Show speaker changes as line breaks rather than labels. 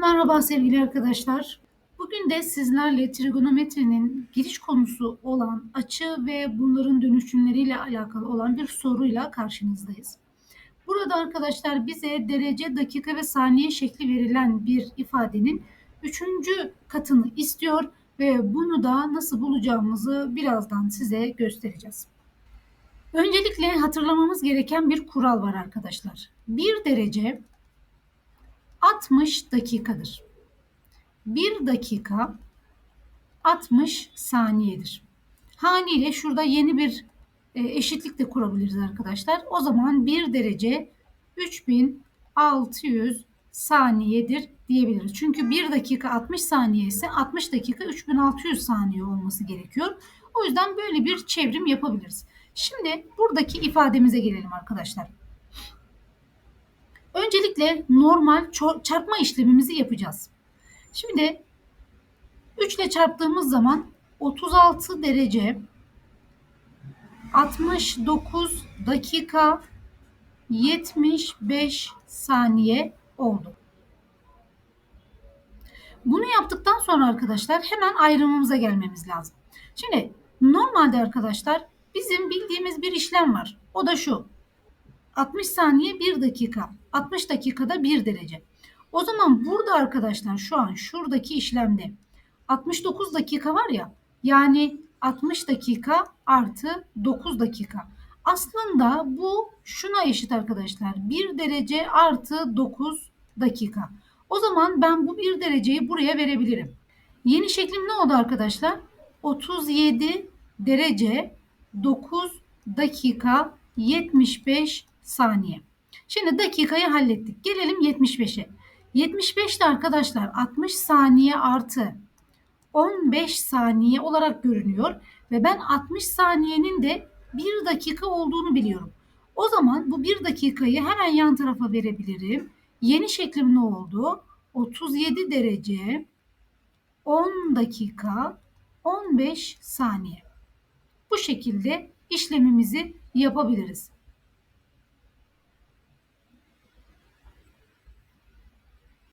Merhaba sevgili arkadaşlar. Bugün de sizlerle trigonometrinin giriş konusu olan açı ve bunların dönüşümleriyle alakalı olan bir soruyla karşınızdayız. Burada arkadaşlar bize derece, dakika ve saniye şekli verilen bir ifadenin üçüncü katını istiyor ve bunu da nasıl bulacağımızı birazdan size göstereceğiz. Öncelikle hatırlamamız gereken bir kural var arkadaşlar. Bir derece 60 dakikadır. 1 dakika 60 saniyedir. Haliyle şurada yeni bir e, eşitlik de kurabiliriz arkadaşlar. O zaman 1 derece 3600 saniyedir diyebiliriz. Çünkü 1 dakika 60 saniye ise 60 dakika 3600 saniye olması gerekiyor. O yüzden böyle bir çevrim yapabiliriz. Şimdi buradaki ifademize gelelim arkadaşlar. Öncelikle normal çarpma işlemimizi yapacağız. Şimdi 3 ile çarptığımız zaman 36 derece 69 dakika 75 saniye oldu. Bunu yaptıktan sonra arkadaşlar hemen ayrımımıza gelmemiz lazım. Şimdi normalde arkadaşlar bizim bildiğimiz bir işlem var. O da şu. 60 saniye 1 dakika. 60 dakikada 1 derece. O zaman burada arkadaşlar şu an şuradaki işlemde 69 dakika var ya yani 60 dakika artı 9 dakika. Aslında bu şuna eşit arkadaşlar. 1 derece artı 9 dakika. O zaman ben bu 1 dereceyi buraya verebilirim. Yeni şeklim ne oldu arkadaşlar? 37 derece 9 dakika 75 saniye. Şimdi dakikayı hallettik. Gelelim 75'e. 75 de arkadaşlar 60 saniye artı 15 saniye olarak görünüyor. Ve ben 60 saniyenin de 1 dakika olduğunu biliyorum. O zaman bu 1 dakikayı hemen yan tarafa verebilirim. Yeni şeklim ne oldu? 37 derece 10 dakika 15 saniye. Bu şekilde işlemimizi yapabiliriz.